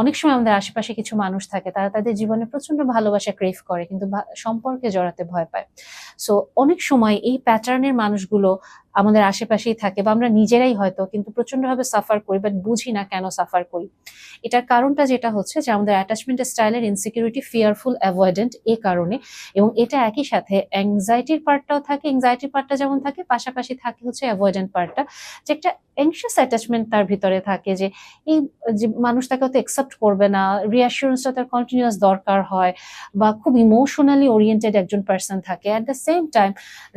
অনেক সময় আমাদের আশেপাশে কিছু মানুষ থাকে, তারা তাদের জীবনে প্রচণ্ড ভালোবাসা ক্রেভ করে, কিন্তু সম্পর্কে জড়াতে ভয় পায়। সো অনেক সময় এই প্যাটার্নের মানুষগুলো আমাদের আশেপাশেই থাকে বা আমরা নিজেরাই হয়তো কিন্তু প্রচন্ডভাবে সাফার করি বাট বুঝি না কেন সাফার করি। এটার কারণটা যেটা হচ্ছে যে আমাদের অ্যাটাচমেন্ট স্টাইলের ইনসিকিউরিটি ফিয়ারফুল অ্যাভয়েডেন্ট এই কারণে এবং এটা একই সাথে অ্যাংজাইটির পার্টটাও থাকে অ্যাংজাইটির পার্টটা যেমন থাকে, পাশাপাশি থাকে হচ্ছে অ্যাভয়েডেন্ট পার্টটা যে একটা অ্যাংশিয়াস অ্যাটাচমেন্ট তার ভিতরে থাকে যে এই যে মানুষ তাকে হয়তো অ্যাকসেপ্ট করবে না রিঅ্যাসুরেন্সটা তার কন্টিনিউয়াস দরকার হয় বা খুব ইমোশনালি ওরিয়েন্টেড একজন পার্সন থাকে। অ্যাট দ্য সেম টাইম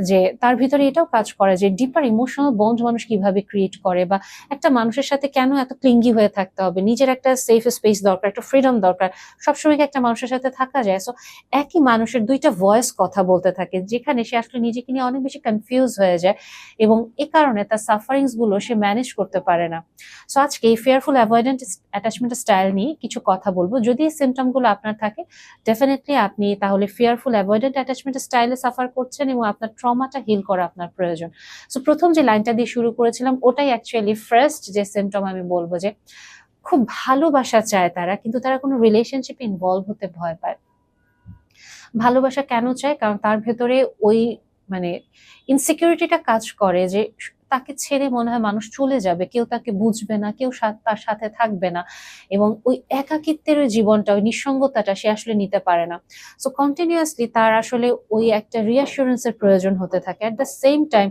যে তার ভিতরে এটাও কাজ করে যে ডিপার ইমোশনাল বন্ড মানুষ কীভাবে ক্রিয়েট করে বা একটা মানুষের সাথে কেন এত ক্লিঙ্গি হয়ে থাকতে হবে? নিজের একটা সেফ স্পেস দরকার, একটা ফ্রিডম দরকার। সবসময় একটা মানুষের সাথে থাকা যায়? সো একই মানুষের দুইটা ভয়েস কথা বলতে থাকে, যেখানে সে আসলে নিজেকে নিয়ে অনেক বেশি কনফিউজ হয়ে যায় এবং এ কারণে তার সাফারিংসগুলো সে ম্যানেজ করতে পারে না। সো আজকে এই ফেয়ারফুল অ্যাভয়েডেন্ট অ্যাটাচমেন্ট স্টাইল নিয়ে কিছু কথা বলব। যদি এই সিমটমগুলো আপনার থাকে ডেফিনেটলি আপনি তাহলে ফেয়ারফুল অ্যাভয়েডেন্ট অ্যাটাচমেন্ট স্টাইলে সাফার করছেন এবং আপনার ট্রমাটা হিল করা আপনার প্রয়োজন। সো প্রথম যে লাইনটা দিয়ে শুরু করেছিলাম, ওটাই অ্যাকচুয়ালি ফার্স্ট যে সিমটম আমি বলব যে খুব ভালোবাসা চায় তারা, কিন্তু তারা কোনো রিলেশনশিপ ইনভলভ হতে ভয় পায়। ভালোবাসা কেন চায়? কারণ তার ভেতরে ওই মানে ইনসিকিউরিটিটা কাজ করে যে তাকে ছেড়ে মনে হয় মানুষ চলে যাবে। কেউ তাকে বুঝবে না, কেউ তার সাথে থাকবে না। এবং ওই একাকিত্বের জীবনটা, ওই নিঃসঙ্গতাটা সে আসলে নিতে পারে না। সো কন্টিনিউয়াসলি তার আসলে ওই একটা রিঅ্যাসুরেন্সের প্রয়োজন হতে থাকে। অ্যাট দ্য সেম টাইম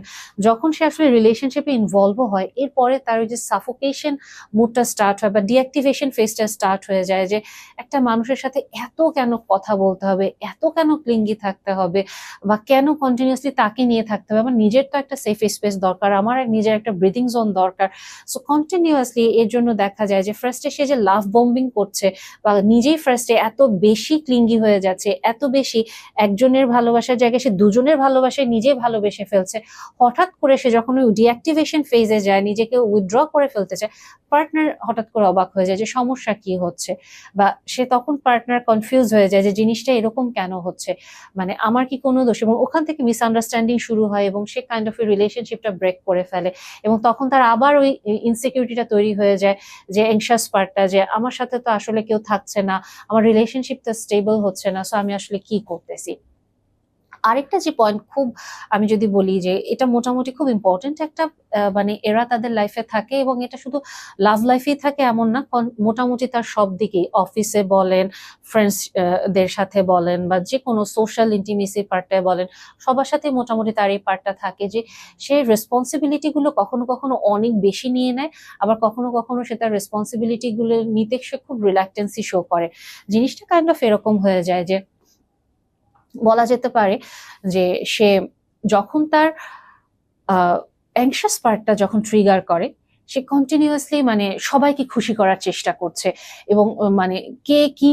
যখন সে আসলে রিলেশনশিপে ইনভলভ হয়, এরপরে তার ওই যে সাফোকেশন মুডটা স্টার্ট হয় বা ডিঅ্যাক্টিভেশন ফেজটা স্টার্ট হয়ে যায় যে একটা মানুষের সাথে এত কেন কথা বলতে হবে, এত কেন ক্লিঙ্গি থাকতে হবে বা কেন কন্টিনিউয়াসলি তাকে নিয়ে থাকতে হবে? আমার নিজের তো একটা সেফ স্পেস দরকার। আমার এক নিজের একটা ব্রিদিং জোন দরকার। সো কন্টিনিউয়াসলি এর জন্য দেখা যায় যে ফার্স্টে সে যে লাভ বম্বিং করছে বা নিজেই ফার্স্টে এত বেশি ক্লিঙ্গি হয়ে যাচ্ছে, এত বেশি একজনের ভালোবাসার জায়গায় সে দুজনের ভালোবাসায় নিজেই ভালোবেসে ফেলছে, হঠাৎ করে সে যখন ওই ডিঅ্যাক্টিভেশন ফেজে যায়, নিজেকে উইথড্র করে ফেলতে চায় পার্টনার হঠাৎ করে অবাক হয়ে যায় যে সমস্যা কি হচ্ছে? বা সে তখন পার্টনার কনফিউজ হয়ে যায় যে জিনিসটা এরকম কেন হচ্ছে? মানে আমার কি কোনো দোষ? এবং ওখান থেকে মিসআন্ডারস্ট্যান্ডিং শুরু হয় এবং সে কাইন্ড অফ রিলেশনশিপটা ব্রেক করে ফেলে এবং তখন তার আবার ওই ইনসিকিউরিটিটা তৈরি হয়ে যায় যে এংশাস পার্টটা যে আমার সাথে তো আসলে কেউ থাকছে না, আমার রিলেশনশিপটা স্টেবল হচ্ছে না সো আমি আসলে কি করতেছি? আরেকটা যে পয়েন্ট খুব আমি যদি বলি যে এটা মোটামুটি খুব ইম্পর্টেন্ট একটা মানে এরা তাদের লাইফে থাকে এবং এটা শুধু লাভ লাইফেই থাকে এমন না মোটামুটি তার সব দিকেই অফিসে বলেন ফ্রেন্ডস দের সাথে বলেন বা যে কোনো সোশ্যাল ইন্টিমেসি পার্টটায় বলেন, সবার সাথে মোটামুটি তার এই পার্টটা থাকে যে সে রেসপন্সিবিলিটি গুলো কখনো কখনো অনেক বেশি নিয়ে নেয়, আবার কখনো কখনো সে তার রেসপন্সিবিলিটি গুলো নিতে সে খুব রিল্যাক্টেন্সি শো করে। জিনিসটা কাইন্ড অফ এরকম হয়ে যায় যে বলা যেতে পারে যে সে যখন তার অ্যাংশাস পার্টটা যখন ট্রিগার করে, সে কন্টিনিউয়াসলি মানে সবাইকে খুশি করার চেষ্টা করছে এবং মানে কে কি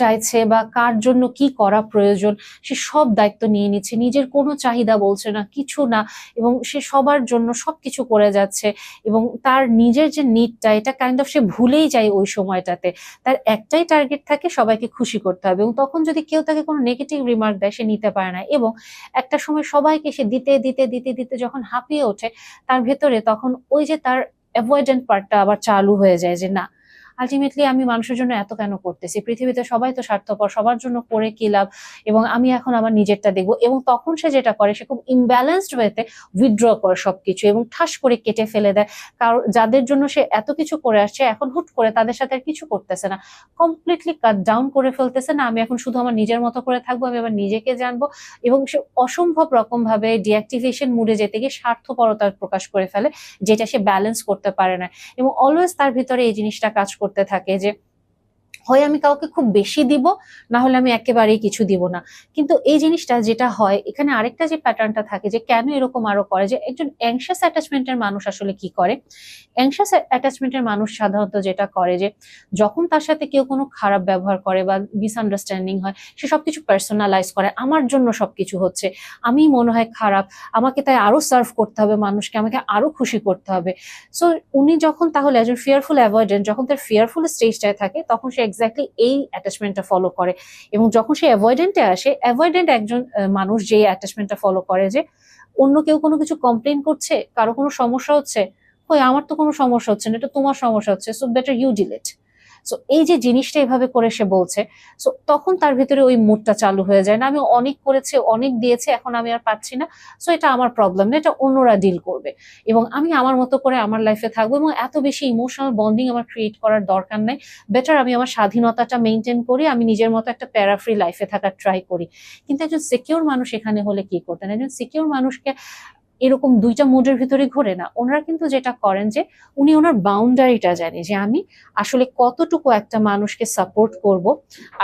চাইছে বা কার জন্য কি করা প্রয়োজন, সে সব দায়িত্ব নিয়ে নিচ্ছে। নিজের কোনো চাহিদা বলছে না, কিছু না, এবং সে সবার জন্য সবকিছু করে যাচ্ছে, এবং তার নিজের যে নিডটা এটা কাইন্ড অফ সে ভুলেই যায় ওই সময়টাতে। তার একটাই টার্গেট থাকে সবাইকে খুশি করতে হবে, এবং তখন যদি কেউ তাকে কোনো নেগেটিভ রিমার্ক দেয়, সে নিতে পারে না। এবং একটা সময় সবাইকে সে দিতে দিতে দিতে দিতে যখন হাঁপিয়ে ওঠে, তার ভেতরে তখন ওই যে তার অ্যাভয়েডেন্ট পার্টটা আবার চালু হয়ে যায় যে না আলটিমেটলি আমি মানুষের জন্য এত কেন করতেছি? পৃথিবীতে সবাই তো স্বার্থপর, সবার জন্য করে কি লাভ? এবং আমি এখন আমার নিজেরটা দেখব। এবং তখন সে যেটা করে, সে খুব ইমব্যালেন্সড ওয়েতে উইথড্র করে সবকিছু এবং ঠাস করে কেটে ফেলে দেয়। কারণ যাদের জন্য সে এত কিছু করে আসছে, এখন হুট করে তাদের সাথে আর কিছু করতেছে না। কমপ্লিটলি কাট ডাউন করে ফেলতেছে না, আমি এখন শুধু আমার নিজের মতো করে থাকব, আমি আবার নিজেকে জানব। এবং সে অসম্ভব রকম ভাবে ডিঅ্যাক্টিভেশন মুডে যেতে গিয়ে স্বার্থপরতা প্রকাশ করে ফেলে, যেটা সে ব্যালেন্স করতে পারে না। এবং অলওয়েজ তার ভিতরে এই জিনিসটা কাজ করতে থাকে যে হয় আমি কাউকে খুব বেশি দিব, না হলে আমি একেবারেই কিছু দিব না। কিন্তু এই জিনিসটা যেটা হয়, এখানে আরেকটা যে প্যাটার্নটা থাকে যে কেন এরকম আরও করে, যে একজন অ্যাংশাস অ্যাটাচমেন্টের মানুষ আসলে কি করে? অ্যাংশাস অ্যাটাচমেন্টের মানুষ সাধারণত যেটা করে যে, যখন তার সাথে কেউ কোনো খারাপ ব্যবহার করে বা মিসআন্ডারস্ট্যান্ডিং হয়, সে সবকিছু পার্সোনালাইজ করে, আমার জন্য সবকিছু হচ্ছে। আমি মনে হয় খারাপ, আমাকে তাই আরও সার্ভ করতে হবে মানুষকে, আমাকে আরও খুশি করতে হবে। সো উনি যখন তাহলে একজন ফিয়ারফুল অ্যাভয়েডেন্ট যখন তার ফিয়ারফুল স্টেজটায় থাকে, তখন সে এক্স্যাক্টলি এই অ্যাটাচমেন্টটা ফলো করে। এবং যখন সে অ্যাভয়েডেন্টে আসে অ্যাভয়েডেন্ট একজন মানুষ যে অ্যাটাচমেন্টটা ফলো করে যে, অন্য কেউ কোনো কিছু কমপ্লেন করছে, কারও কোনো সমস্যা হচ্ছে ওই আমার তো কোনো সমস্যা হচ্ছে না, এটা তোমার সমস্যা হচ্ছে so better you delete so এই যে জিনিসটা এভাবে করে সে বলছে সো তখন তার ভিতরে ওই মুডটা চালু হয়ে যায় না, আমি অনেক করেছি, অনেক দিয়েছে, এখন আমি আর পাচ্ছি না। সো এটা আমার প্রবলেম না, এটা অন্যরা ডিল করবে। এবং আমি আমার মতো করে আমার লাইফে থাকব এবং এত বেশি ইমোশনাল বন্ডিং আমার ক্রিয়েট করার দরকার নাই। বেটার আমি আমার স্বাধীনতাটা মেনটেন করি, আমি নিজের মতো একটা প্যারাফ্রি লাইফে থাকার ট্রাই করি। কিন্তু একজন সিকিউর মানুষ এখানে হলে কি করতেন? একজন সিকিউর মানুষকে এরকম দুইটা মুডের ভিতরে ঘোরে না। ওনারা কিন্তু যেটা করেন যে, উনি ওনার বাউন্ডারিটা জানে যে, আমি আসলে কতটুকু একটা মানুষকে সাপোর্ট করব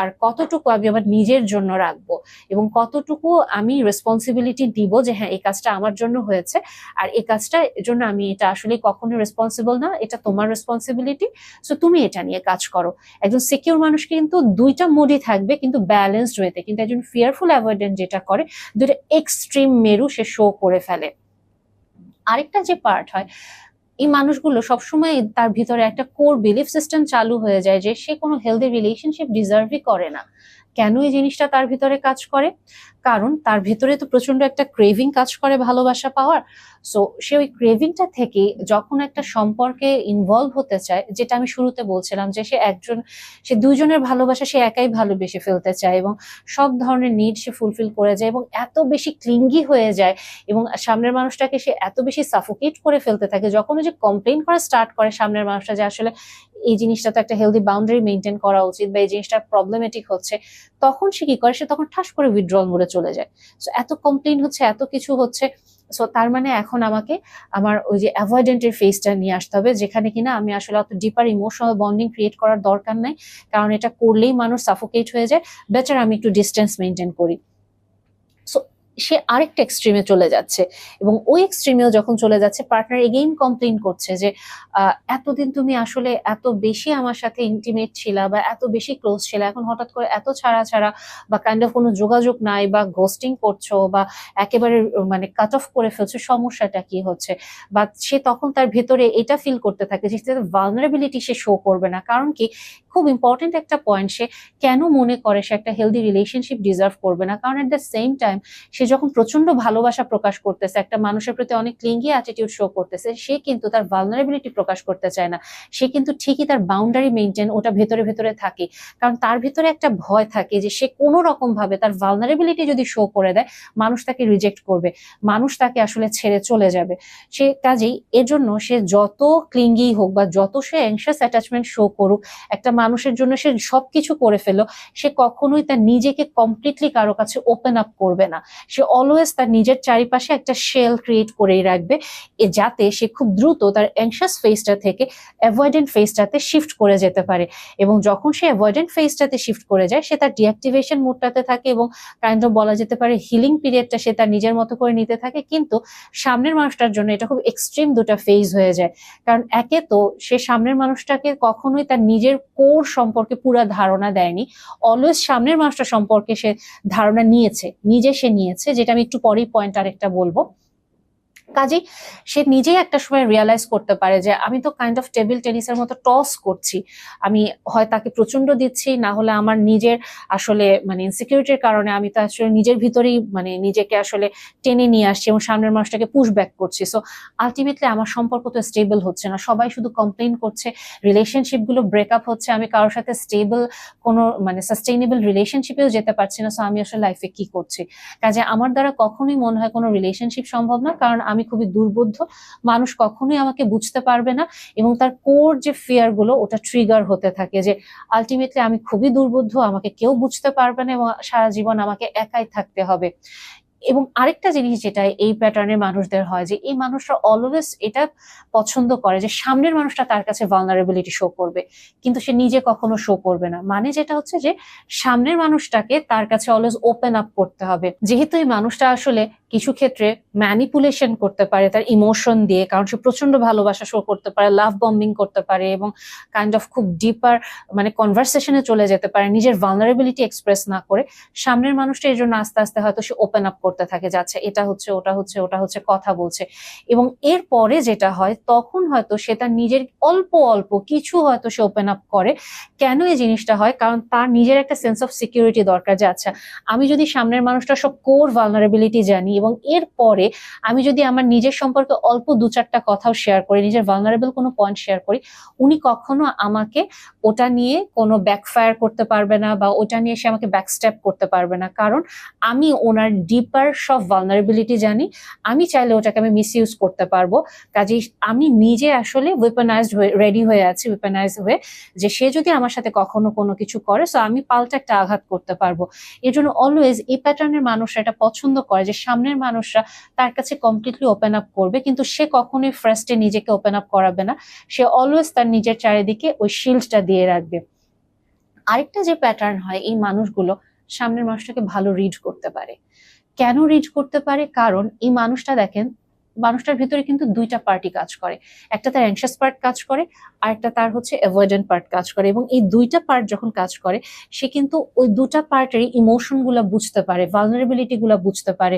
আর কতটুকু আমি আমার নিজের জন্য রাখব এবং কতটুকু আমি রেসপন্সিবিলিটি দিব যে হ্যাঁ এই কাজটা আমার জন্য হয়েছে আর এই কাজটার জন্য আমি এটা আসলে কখনো রেসপন্সিবল না, এটা তোমার রেসপন্সিবিলিটি সো তুমি এটা নিয়ে কাজ করো। একজন সিকিউর মানুষ কিন্তু দুইটা মুডই থাকবে কিন্তু ব্যালেন্সড ওয়েতে কিন্তু একজন ফিয়ারফুল অ্যাভয়েডেন্ট যেটা করে দুটো এক্সট্রিম মেরু সে শো করে ফেলে। আরেকটা যে পার্ট হয়, এই মানুষগুলো সবসময় তার ভিতরে একটা কোর বিলিফ সিস্টেম চালু হয়ে যায় যে সে কোনো হেলদি রিলেশনশিপ ডিজার্ভই করে না। কেন এই জিনিসটা তার ভিতরে কাজ করে? কারণ তার ভেতরে তো প্রচণ্ড একটা ক্রেভিং কাজ করে ভালোবাসা পাওয়ার। সো সে ওই ক্রেভিংটা থেকে যখন একটা সম্পর্কে ইনভলভ হতে চায়, যেটা আমি শুরুতে বলছিলাম যে সে একজন, সে দুজনের ভালোবাসা সে একাই ভালোবেসে ফেলতে চায় এবং সব ধরনের নিড সে ফুলফিল করে যায় এবং এত বেশি ক্লিঙ্গি হয়ে যায় এবং সামনের মানুষটাকে সে এত বেশি সাফোকেট করে ফেলতে থাকে। যখন যে কমপ্লেন করা স্টার্ট করে সামনের মানুষটা যে আসলে এই জিনিসটা তো একটা হেলদি বাউন্ডারি মেনটেন করা উচিত বা এই জিনিসটা প্রবলেমেটিক হচ্ছে, তখন সে কি করে? সে তখন ঠাস করে উইথড্রল মোডে চলে যায়। সো এত কমপ্লেন হচ্ছে, এত কিছু হচ্ছে। সো তার মানে এখন আমাকে আমার ওই যে অ্যাভয়েডেন্টের ফেসটা নিয়ে আসতে হবে, যেখানে কিনা আমি আসলে অত ডিপার ইমোশনাল বন্ডিং ক্রিয়েট করার দরকার নাই। কারণ এটা করলেই মানুষ সাফোকেট হয়ে যায়। বেটার আমি একটু ডিস্টেন্স মেনটেন করি। সো আরেকটা এক্সট্রিমে চলে যাচ্ছে। এবং ওই এক্সট্রিমেও যখন চলে যাচ্ছে পার্টনার এগেইন কমপ্লেন করছে যে এতদিন তুমি আসলে এত বেশি আমার সাথে ইন্টিমেট ছিলা বা এত বেশি ক্লোজ ছিল, এখন হঠাৎ করে এত ছাড়া ছাড়া বা কাইন্ড অফ কোনো যোগাযোগ নাই বা ঘোস্টিং করছ বা একেবারে মানে কাট অফ করে ফেলছো, সমস্যাটা কি হচ্ছে? বা সে তখন তার ভেতরে এটা ফিল করতে থাকে যে ভালনারেবিলিটি সে শো করবে না। কারণ কি, খুব ইম্পর্টেন্ট একটা পয়েন্ট সে কেন মনে করে সে একটা হেলদি রিলেশনশিপ ডিজার্ভ করবে না? কারণ এট দ্য সেম টাইম সে যখন প্রচণ্ড ভালোবাসা প্রকাশ করতেছে, একটা মানুষের প্রতি অনেক ক্লিঙ্গি অ্যাটিটিউড শো করতেছে, সে কিন্তু তার ভালনারেবিলিটি প্রকাশ করতে চায় না। সে কিন্তু ঠিকই তার বাউন্ডারি মেনটেন ওটা ভেতরে ভেতরে থাকে। কারণ তার ভিতরে একটা ভয় থাকে যে সে কোনো রকম ভাবে তার ভালনারেবিলিটি যদি শো করে দেয়, মানুষ তাকে রিজেক্ট করবে। মানুষ তাকে আসলে ছেড়ে চলে যাবে। সে কাজেই এজন্য সে যত ক্লিঙ্গি হোক বা যত সে অ্যাংশাস অ্যাটাচমেন্ট শো করুক, একটা মানুষের জন্য সে সবকিছু করে ফেলো, সে কখনোই তার নিজেকে কমপ্লিটলি কারও কাছে ওপেন আপ করবে না। সে অলওয়েজ তার নিজের চারিপাশে একটা শেল ক্রিয়েট করেই রাখবে, এ যাতে সে খুব দ্রুত তার অ্যাংশাস ফেসটা থেকে অ্যাভয়েডেন্ট ফেসটাতে শিফট করে যেতে পারে। এবং যখন সে অ্যাভয়েডেন্ট ফেসটাতে শিফট করে যায়, সে তার ডিঅ্যাক্টিভেশন মোডটাতে থাকে এবং কাইন্ড অফ বলা যেতে পারে হিলিং পিরিয়ডটা সে তার নিজের মতো করে নিতে থাকে, কিন্তু সামনের মানুষটার জন্য এটা খুব এক্সট্রিম দুটা ফেজ হয়ে যায়। কারণ একে তো সে সামনের মানুষটাকে কখনোই তার নিজের কোর সম্পর্কে পুরা ধারণা দেয়নি অলওয়েজ সামনের মানুষটা সম্পর্কে সে ধারণা নিয়েছে, নিজে সে নিয়েছে। যেটা আমি একটু পরেই পয়েন্ট আরেকটা বলব। কাজেই সে নিজেই একটা সময় রিয়ালাইজ করতে পারে যে আমি তো কাইন্ড অফ টেবিল টেনিসের মতো টস করছি। আমি হয় তাকে প্রচণ্ড দিচ্ছি, না হলে আমার নিজের আসলে মানে ইনসিকিউরিটির কারণে আমি তো আসলে নিজের ভিতরেই মানে নিজেকে আসলে টেনে নিয়ে আসছি এবং সামনের মানুষটাকে পুশ ব্যাক করছি। সো আলটিমেটলি আমার সম্পর্ক তো স্টেবল হচ্ছে না। সবাই শুধু কমপ্লেন করছে রিলেশনশিপগুলো ব্রেকআপ হচ্ছে। আমি কারোর সাথে স্টেবল কোনো মানে সাস্টেইনেবল রিলেশনশিপেও যেতে পারছি না। সো আমি আসলে লাইফে কি করছি? কাজে আমার দ্বারা কখনোই মনে হয় কোনো রিলেশনশিপ সম্ভব না। কারণ আমি খুবই দুর্বোধ্য। মানুষ কখনোই আমাকে বুঝতে পারবে না এবং তার কোর যে ফিয়ারগুলো, ওটা ট্রিগার হতে থাকে যে আলটিমেটলি আমি খুবই দুর্বোধ্য, আমাকে কেউ বুঝতে পারবে না এবং সারা জীবন আমাকে একাই থাকতে হবে। এবং আরেকটা জিনিস যেটা এই প্যাটার্নের মানুষদের হয় যে এই মানুষরা অলওয়েজ এটা পছন্দ করে যে সামনের মানুষটা তার কাছে ভালনারেবিলিটি শো করবে, কিন্তু সে নিজে কখনো শো করবে না। মানে যেটা হচ্ছে যে সামনের মানুষটাকে তার কাছে অলওয়েজ ওপেন আপ করতে হবে। যেহেতু এই মানুষটা আসলে কিছু ক্ষেত্রে ম্যানিপুলেশন করতে পারে, তার ইমোশন দিয়ে, কারণ সে প্রচণ্ড ভালোবাসা শো করতে পারে লাভ বম্বিং করতে পারে এবং কাইন্ড অফ খুব ডিপার মানে কনভারসেশনে চলে যেতে পারে, নিজের ভালনারেবিলিটি এক্সপ্রেস না করে, সামনের মানুষটা এই জন্য আস্তে আস্তে হয়তো সে ওপেন আপ করতে করতে থাকে যে আচ্ছা এটা হচ্ছে, ওটা হচ্ছে ওটা হচ্ছে, কথা বলছে। এবং এর পরে যেটা হয়, তখন হয়তো সে তার নিজের অল্প অল্প কিছু হয়তো সে ওপেন আপ করে। কেন এই জিনিসটা হয়? কারণ তার নিজের একটা সেন্স অফ সিকিউরিটি দরকার যে আচ্ছা আমি যদি সামনের মানুষটা সব কোর ভালনারেবিলিটি জানি এবং এর পরে আমি যদি আমার নিজের সম্পর্কে অল্প দু চারটা কথাও শেয়ার করি, নিজের ভালনারেবল কোনো পয়েন্ট শেয়ার করি, উনি কখনো আমাকে ওটা নিয়ে কোনো ব্যাকফায়ার করতে পারবে না বা ওটা নিয়ে সে আমাকে ব্যাকস্ট্যাপ করতে পারবে না। কারণ আমি ওনার ডিপার সব ভালনারেবিলিটি জানি, আমি চাইলে ওটাকে আমি মিস ইউজ করতে পারব। কাজেই আমি নিজে আসলে ওয়েপনাইজড হয়ে রেডি হয়ে আছি ওয়েপনাইজ হয়ে, যে সে যদি আমার সাথে কখনো কোনো কিছু করে সো আমি পাল্টা একটা আঘাত করতে পারব। এর জন্য অলওয়েজ এই প্যাটার্নের মানুষরা এটা পছন্দ করে, যে সামনের মানুষরা তার কাছে কমপ্লিটলি ওপেন আপ করবে, কিন্তু সে কখনোই ফার্স্টে নিজেকে ওপেন আপ করাবে না। সে অলওয়েজ তার নিজের চারিদিকে ওই শিল্ডটা দিয়ে রাখবে। আরেকটা যে প্যাটার্ন হয় এই মানুষগুলো, সামনের মানুষটাকে ভালো রিড করতে পারে। কেন রিড করতে পারে? কারণ এই মানুষটা দেখেন, মানুষটার ভিতরে কিন্তু দুইটা পার্টি কাজ করে। একটা তার অ্যাংশাস পার্ট কাজ করে, আর একটা তার হচ্ছে অ্যাভয়েডেন্ট পার্ট কাজ করে। এবং এই দুইটা পার্ট যখন কাজ করে, সে কিন্তু ওই দুটা পার্টেরই ইমোশনগুলো বুঝতে পারে ভালনারেবিলিটিগুলো বুঝতে পারে।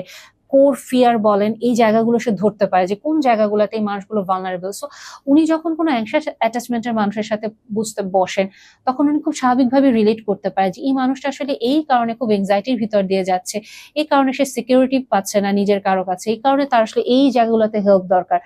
কোর ফিয়ার বলেন, এই জায়গাগুলো সে ধরতে পারে যে কোন জায়গাগুলোতে এই মানুষগুলো ভালনারেবল সো উনি যখন কোনো অ্যাংশাস অ্যাটাচমেন্টের মানুষের সাথে বুঝতে বসেন, তখন উনি খুব স্বাভাবিকভাবে রিলেট করতে পারে যে এই মানুষটা আসলে এই কারণে খুব এংজাইটির ভিতর দিয়ে যাচ্ছে, এই কারণে সে সিকিউরিটি পাচ্ছে না নিজের কারও কাছে, এই কারণে তার আসলে এই জায়গাগুলোতে হেল্প দরকার।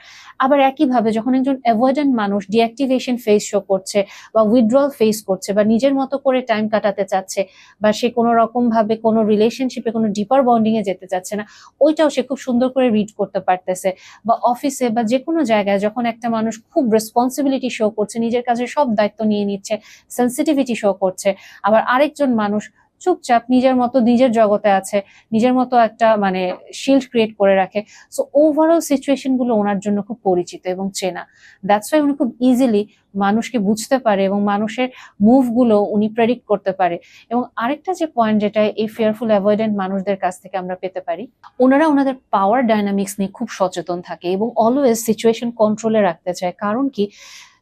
আবার একইভাবে যখন একজন অ্যাভয়েডেন্ট মানুষ ডিঅ্যাক্টিভেশন ফেস শো করছে বা উইথড্রল ফেস করছে বা নিজের মতো করে টাইম কাটাতে চাচ্ছে বা সে কোনো রকম ভাবে কোনো রিলেশনশিপে কোনো ডিপার বন্ডিং এ যেতে চাচ্ছে না ওইটাও সে খুব সুন্দর করে রিড করতে পারতেছে। বা অফিসে বা যে কোনো জায়গায় যখন একটা মানুষ খুব রেসপন্সিবিলিটি শো করছে, নিজের কাছে সব দায়িত্ব নিয়ে নিচ্ছে সেন্সিটিভিটি শো করছে, আবার আরেকজন মানুষ চুপচাপ নিজের মতো নিজের জগতে আছে, নিজের মতো একটা মানে শিল্ড ক্রিয়েট করে রাখে। সো ওভারঅল সিচুয়েশনগুলো ওনার জন্য খুব পরিচিত এবং চেনা। দ্যাটস ওয়াই উনি খুব ইজিলি মানুষকে বুঝতে পারে এবং মানুষের মুভগুলো উনি প্রেডিক্ট করতে পারে। এবং আরেকটা যে পয়েন্ট যেটা এই ফেয়ারফুল অ্যাভয়েডেন্ট মানুষদের কাছ থেকে আমরা পেতে পারি, ওনারা ওনাদের পাওয়ার ডাইনামিক্স নিয়ে খুব সচেতন থাকে এবং অলওয়েজ সিচুয়েশন কন্ট্রোলে রাখতে চায়। কারণ কি?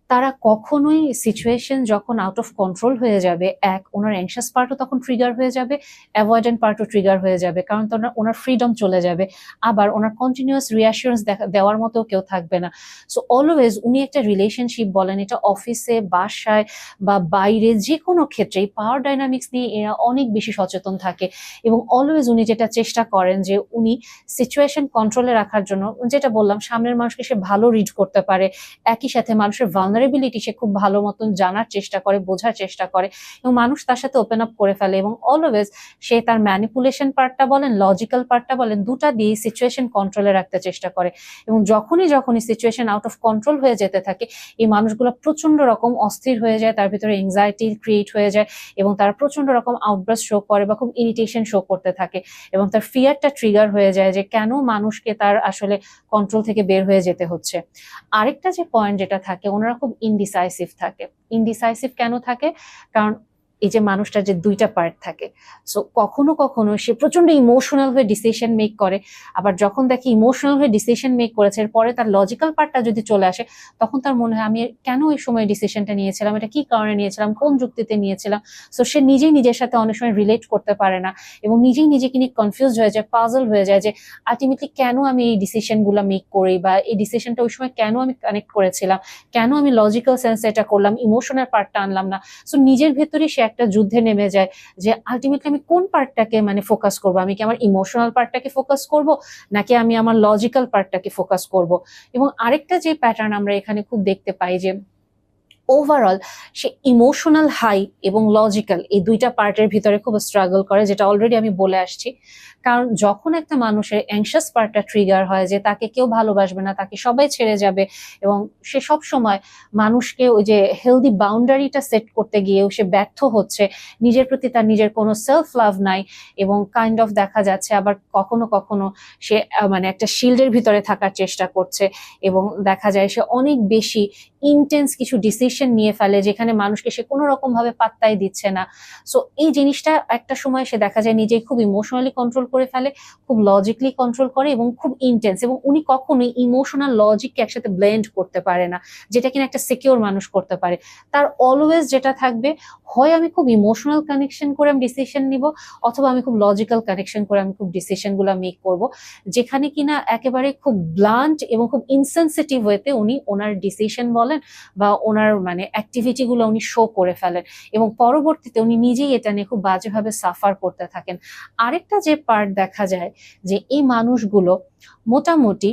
তারা কখনোই সিচুয়েশন যখন আউট অফ কন্ট্রোল হয়ে যাবে, এক, ওনার অ্যাংশাস পার্টও তখন ট্রিগার হয়ে যাবে অ্যাভয়েডেন্ট পার্টও ট্রিগার হয়ে যাবে, কারণ তো ওনার- ফ্রিডম চলে যাবে। আবার ওনার কন্টিনিউয়াস রিঅ্যাসুরেন্স দেওয়ার মতো কেউ থাকবে না। সো অলওয়েজ উনি একটা রিলেশনশিপ বলেন, এটা অফিসে বাসায় বা বাইরে যে কোনো ক্ষেত্রে, এই পাওয়ার ডাইনামিক্স নিয়ে এরা অনেক বেশি সচেতন থাকে। এবং অলওয়েজ উনি যেটা চেষ্টা করেন যে উনি সিচুয়েশন কন্ট্রোলে রাখার জন্য, যেটা বললাম, সামনের মানুষকে সে ভালো রিড করতে পারে, একই সাথে মানুষের ভালনারেবিলিটি সে খুব ভালো মতন জানার চেষ্টা করে, বোঝার চেষ্টা করে এবং মানুষ তার সাথে ওপেন আপ করে ফেলে এবং অলওয়েজ সে তার ম্যানিপুলেশন পার্টটা বলেন লজিক্যাল পার্টটা বলেন, দুটা দিয়ে সিচুয়েশন কন্ট্রোলে রাখতে চেষ্টা করে এবং যখনই যখনই সিচুয়েশন আউট অফ কন্ট্রোল হয়ে যেতে থাকে, এই মানুষগুলো প্রচণ্ড রকম অস্থির হয়ে যায়, তার ভিতরে এংজাইটি ক্রিয়েট হয়ে যায় এবং তারা প্রচণ্ড রকম আউটব্রাস শো করে বা খুব ইরিটেশন শো করতে থাকে এবং তার ফিয়ারটা ট্রিগার হয়ে যায় যে কেন মানুষকে তার আসলে কন্ট্রোল থেকে বের হয়ে যেতে হচ্ছে। আরেকটা যে পয়েন্ট যেটা থাকে, ওনারা খুব ইনডিসাইসিভ থাকে। ইনডিসাইসিভ কেন থাকে? কারণ এই যে মানুষটার যে দুইটা পার্ট থাকে। সো কখনো কখনো সে প্রচণ্ড ইমোশনাল হয়ে ডিসিশন মেক করে। আবার যখন দেখি ইমোশনাল হয়ে ডিসিশন মেক করেছে, এরপরে তার লজিক্যাল পার্টটা যদি চলে আসে, তখন তার মনে হয়, আমি কেন ওই সময় ডিসিশনটা নিয়েছিলাম? এটা কি কারণে নিয়েছিলাম? কোন যুক্তিতে নিয়েছিলাম? সো সে নিজেই নিজের সাথে অনেক সময় রিলেট করতে পারে না এবং নিজেই নিজেকে নিয়ে কনফিউজ হয়ে যায় পাজল হয়ে যায় যে আলটিমেটলি কেন আমি এই ডিসিশনগুলো মেক করি বা এই ডিসিশনটা ওই সময় কেন আমি কানেক্ট করেছিলাম? কেন আমি লজিক্যাল সেন্সে এটা করলাম? ইমোশনাল পার্টটা আনলাম না? সো নিজের ভেতরে সে একটা যুদ্ধে নেমে যায় যে আলটিমেটলি আমি কোন পার্টটাকে মানে ফোকাস করব? আমি কি আমার ইমোশনাল পার্টটাকে ফোকাস করব? নাকি আমি আমার লজিক্যাল পার্টটাকে ফোকাস করব? এবং আরেকটা যে প্যাটার্ন আমরা এখানে খুব দেখতে পাই যে ওভারঅল সে ইমোশনাল হাই এবং লজিক্যাল এই দুইটা পার্টের ভিতরে খুব স্ট্রাগল করে, যেটা অলরেডি আমি বলে আসছি। কারণ যখন একটা মানুষের অ্যাংশাস পার্টটা ট্রিগার হয় যে তাকে কেউ ভালোবাসবে না, তাকে সবাই ছেড়ে যাবে এবং সে সব সময় মানুষকে ওই যে হেলদি বাউন্ডারিটা সেট করতে গিয়েও সে ব্যর্থ হচ্ছে, নিজের প্রতি তার নিজের কোনো সেলফ লাভ নাই এবং কাইন্ড অফ দেখা যাচ্ছে আবার কখনো কখনো সে মানে একটা শিল্ডের ভিতরে থাকার চেষ্টা করছে এবং দেখা যায় সে অনেক বেশি ইন্টেন্স কিছু ডিসিশন নিয়ে ফেলে যেখানে মানুষকে সে কোনো রকম ভাবে পাত্তাই দিচ্ছে না। সো এই জিনিসটা একটা সময় সে দেখা যায় নিজে খুব ইমোশনালি কন্ট্রোল করে ফেলে, খুব লজিকলি কন্ট্রোল করে এবং খুব ইন্টেন্স এবং উনি কখনোই ইমোশনাল লজিককে একসাথে ব্লেন্ড করতে পারে না, যেটা কিনা একটা সিকিউর মানুষ করতে পারে। তার অলওয়েজ যেটা থাকবে, হয় আমি খুব ইমোশনাল কানেকশন করে আমি ডিসিশন নিব, অথবা আমি খুব লজিক্যাল কানেকশন করে আমি খুব ডিসিশনগুলো মেক করব, যেখানে কিনা একেবারে খুব ব্লান্ট এবং খুব ইনসেন্সিটিভ ওয়েতে উনি ওনার ডিসিশন বলেন বা ওনার মানে অ্যাক্টিভিটি গুলো উনি শো করে ফেলেন এবং পরবর্তীতে উনি নিজেই এটা নিয়ে খুব বাজেভাবে সাফার করতে থাকেন। আরেকটা যে পার্ট দেখা যায় যে এই মানুষগুলো মোটামুটি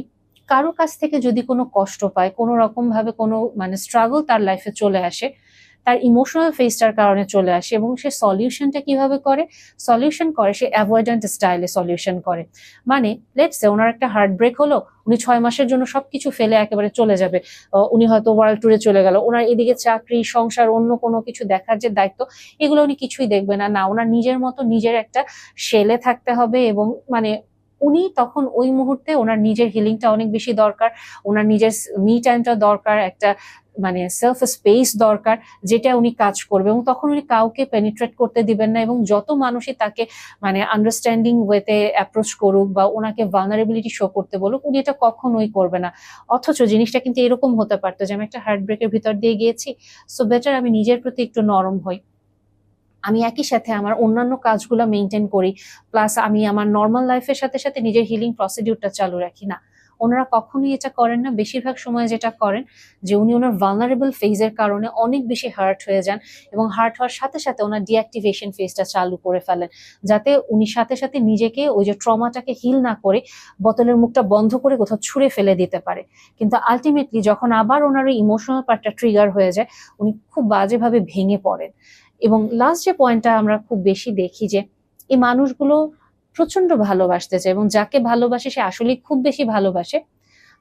কারও কাছ থেকে যদি কোনো কষ্ট পায়, কোনো রকম ভাবে কোনো মানে স্ট্রাগল তার লাইফে চলে আসে তার ইমোশনাল ফেসটার কারণে চলে আসে এবং সে সলিউশনটা কীভাবে করে? সলিউশন করে, সে অ্যাভয়েডেন্ট স্টাইলে সলিউশন করে। মানে লেটস ওনার একটা হার্ট ব্রেক হলো, উনি ছয় মাসের জন্য সবকিছু ফেলে একেবারে চলে যাবে। উনি হয়তো ওয়ার্ল্ড ট্যুরে চলে গেল। ওনার এদিকে চাকরি, সংসার, অন্য কোনো কিছু দেখার যে দায়িত্ব, এগুলো উনি কিছুই দেখবে না। না, ওনার নিজের মতো নিজের একটা শেলে থাকতে হবে এবং মানে উনি তখন ওই মুহূর্তে ওনার নিজের হিলিংটা অনেক বেশি দরকার, ওনার নিজের মি টাইমটা দরকার, একটা মানে সেলফ স্পেস দরকার, যেটা উনি কাজ করবে। এবং তখন উনি কাউকে পেনিট্রেট করতে দিবেন না এবং যত মানুষই তাকে মানে আন্ডারস্ট্যান্ডিং ওয়েতে অ্যাপ্রোচ করুক বা ওনাকে ভালনারেবিলিটি শো করতে বলুক, উনি এটা কখনোই করবে না। অথচ জিনিসটা কিন্তু এরকম হতে পারতো যে, আমি একটা হার্ট ব্রেকের ভিতর দিয়ে গিয়েছি সো বেটার আমি নিজের প্রতি একটু নরম হই। আমি একই সাথে আমার অন্যান্য কাজগুলো মেনটেন করি প্লাস আমি আমার নর্মাল লাইফের সাথে সাথে নিজের হিলিং প্রসিডিউরটা চালু রাখি না। ওনারা কখনোই এটা করেন না, বেশিরভাগ সময় যেটা করেন, যে উনি ওনার ভালনারেবল ফেজের কারণে অনেক বেশি হার্ট হয়ে যান এবং হার্ট হওয়ার সাথে সাথে ওনার ডিঅ্যাক্টিভেশন ফেজটা চালু করে ফেলেন, যাতে উনি সাথে সাথে নিজেকে ওই যে ট্রমাটাকে হিল না করে বোতলের মুখটা বন্ধ করে কোথাও ছুঁড়ে ফেলে দিতে পারে। কিন্তু আলটিমেটলি যখন আবার ওনার ইমোশনাল পার্টটা ট্রিগার হয়ে যায়, উনি খুব বাজেভাবে ভেঙে পড়েন। এবং লাস্ট যে পয়েন্টটা আমরা খুব বেশি দেখি যে, এই মানুষগুলো প্রচণ্ড ভালোবাসতে চায় এবং যাকে ভালোবাসে সে আসলেই খুব বেশি ভালোবাসে।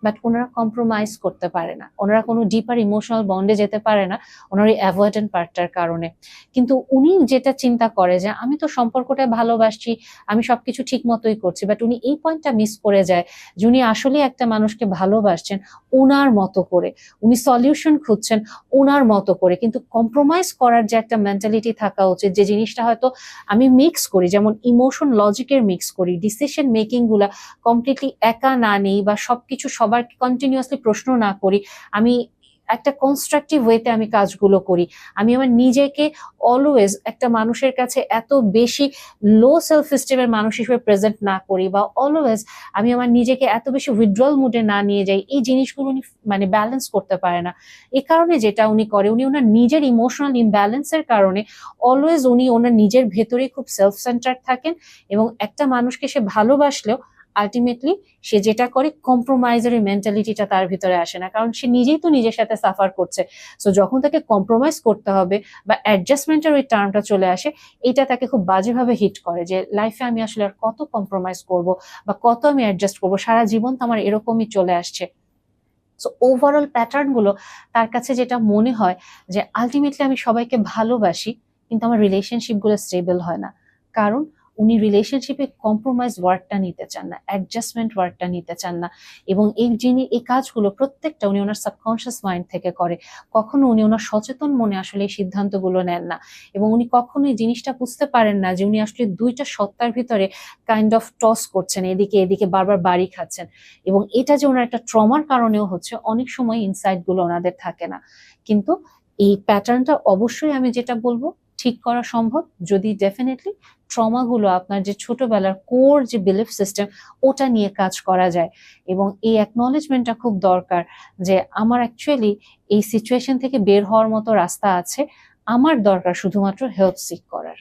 বাট ওনারা কম্প্রোমাইজ করতে পারে না। ওনারা কোনো ডিপার ইমোশনাল বন্ডে যেতে পারে না, ওনার ওই অ্যাভয়েডেন্ট পার্টটার কারণে। কিন্তু উনি যেটা চিন্তা করে যে, আমি তো সম্পর্কটা ভালোবাসছি, আমি সবকিছু ঠিক মতোই করছি বাট উনি এই পয়েন্টটা মিস করে যায় যে, উনি আসলে একটা মানুষকে ভালোবাসছেন ওনার মতো করে। উনি সলিউশন খুঁজছেন ওনার মতো করে। কিন্তু কম্প্রোমাইজ করার যে একটা মেন্টালিটি থাকা উচিত, যে জিনিসটা হয়তো আমি মিক্স করি, যেমন ইমোশন লজিকের মিক্স করি ডিসিশন মেকিংগুলা কমপ্লিটলি একা না নেই বা সবকিছু সবার কন্টিনিউয়াসলি প্রশ্ন না করি, আমি একটা কনস্ট্রাকটিভ ওয়েতে আমি কাজগুলো করি। আমি আমার নিজেকে অলওয়েজ একটা মানুষের কাছে এত বেশি লো সেলফ স্টিমের মানুষ হিসেবে প্রেজেন্ট না করি বা অলওয়েজ আমি আমার নিজেকে এত বেশি উইথড্রল মুডে না নিয়ে যাই, এই জিনিসগুলো উনি মানে ব্যালেন্স করতে পারে না। এই কারণে যেটা উনি করে, উনি ওনার নিজের ইমোশনাল ইমব্যালেন্সের কারণে অলওয়েজ উনি ওনার নিজের ভেতরে খুব সেলফ সেন্টার থাকেন এবং একটা মানুষকে সে ভালোবাসলেও আলটিমেটলি সে যেটা করে কম্প্রোমাইজের মেন্টালিটিটা তার ভিতরে আসে না। কারণ সে নিজেই তো নিজের সাথে সাফার করছে। সো যখন তাকে কম্প্রোমাইজ করতে হবে বা অ্যাডজাস্টমেন্টের ওই টার্মটা চলে আসে, এটা তাকে খুব বাজেভাবে হিট করে যে লাইফে আমি আসলে আর কত কম্প্রোমাইজ করব বা কত আমি অ্যাডজাস্ট করব? সারা জীবন তো আমার এরকমই চলে আসছে। সো ওভারঅল প্যাটার্নগুলো তার কাছে যেটা মনে হয় যে আলটিমেটলি আমি সবাইকে ভালোবাসি, কিন্তু আমার রিলেশনশিপগুলো স্টেবল হয় না। কারণ উনি রিলেশনশিপে কম্প্রোমাইজ ওয়ার্ডটা নিতে চান না অ্যাডজাস্টমেন্ট ওয়ার্ডটা নিতে চান না এবং এই যিনি এই কাজগুলো প্রত্যেকটা উনি ওনার সাবকনশিয়াস মাইন্ড থেকে করে, কখনো উনি ওনার সচেতন মনে আসলে এই সিদ্ধান্তগুলো নেন না এবং উনি কখনোই জিনিসটা বুঝতে পারেন না যে উনি আসলে দুইটা সত্তার ভিতরে কাইন্ড অফ টস করছেন, এদিকে এদিকে বারবার বাড়ি খাচ্ছেন এবং এটা যে ওনার একটা ট্রমার কারণেও হচ্ছে অনেক সময় ইনসাইটগুলো ওনাদের থাকে না। কিন্তু এই প্যাটার্নটা অবশ্যই আমি যেটা বলব ঠিক করা সম্ভব, যদি ডেফিনেটলি ট্রমাগুলো আপনার যে ছোটবেলার কোর যে বিলিফ সিস্টেম ওটা নিয়ে কাজ করা যায়। এবং এই অ্যাকনলেজমেন্টটা খুব দরকার যে আমার অ্যাকচুয়ালি এই সিচুয়েশন থেকে বের হওয়ার মতো রাস্তা আছে, আমার দরকার শুধুমাত্র হেল্প সিক করা